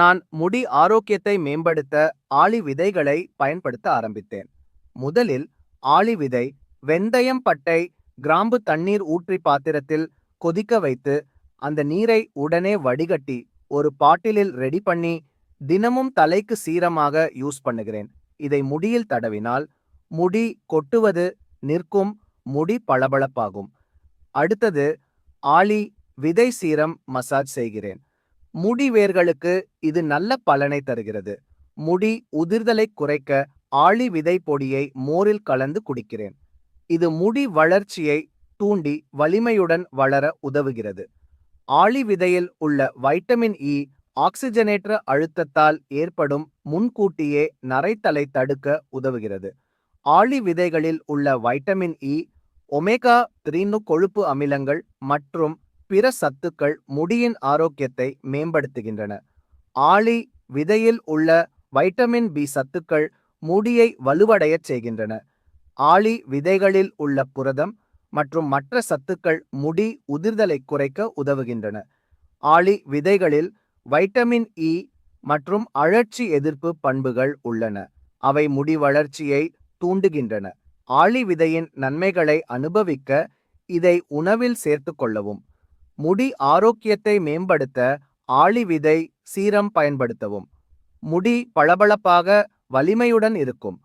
நான் முடி ஆரோக்கியத்தை மேம்படுத்த ஆளி விதைகளை பயன்படுத்த ஆரம்பித்தேன். முதலில் ஆளி விதை வெந்தயம் பட்டை கிராம்பு தண்ணீர் ஊற்றி பாத்திரத்தில் கொதிக்க வைத்து அந்த நீரை உடனே வடிகட்டி ஒரு பாட்டிலில் ரெடி பண்ணி தினமும் தலைக்கு சீரமாக யூஸ் பண்ணுகிறேன். இதை முடியில் தடவினால் முடி கொட்டுவது நிற்கும் முடி பளபளப்பாகும். அடுத்தது ஆளி விதை சீரம் மசாஜ் செய்கிறேன். முடி வேர்களுக்கு இது நல்ல பலனை தருகிறது. முடி உதிர்தலை குறைக்க ஆளி விதை பொடியை மோரில் கலந்து குடிக்கிறேன். இது முடி வளர்ச்சியை தூண்டி வலிமையுடன் வளர உதவுகிறது. ஆளி விதையில் உள்ள வைட்டமின் இ ஆக்சிஜனேற்ற அழுத்தத்தால் ஏற்படும் முன்கூட்டியே நரைத்தலை தடுக்க உதவுகிறது. ஆளி விதைகளில் உள்ள வைட்டமின் இ ஒமேகா த்ரீனு கொழுப்பு அமிலங்கள் மற்றும் பிற சத்துக்கள் முடியின் ஆரோக்கியத்தை மேம்படுத்துகின்றன. ஆளி விதையில் உள்ள வைட்டமின் பி சத்துக்கள் முடியை வலுவடையச் செய்கின்றன. ஆளி விதைகளில் உள்ள புரதம் மற்றும் மற்ற சத்துக்கள் முடி உதிர்தலை குறைக்க உதவுகின்றன. ஆளி விதைகளில் வைட்டமின் இ மற்றும் அழற்சி எதிர்ப்பு பண்புகள் உள்ளன. அவை முடி வளர்ச்சியை தூண்டுகின்றன. ஆளி விதையின் நன்மைகளை அனுபவிக்க இதை உணவில் சேர்த்து கொள்ளவும். முடி ஆரோக்கியத்தை மேம்படுத்த ஆளி விதை சீரம் பயன்படுத்தவும். முடி பளபளப்பாக வலிமையுடன் இருக்கும்.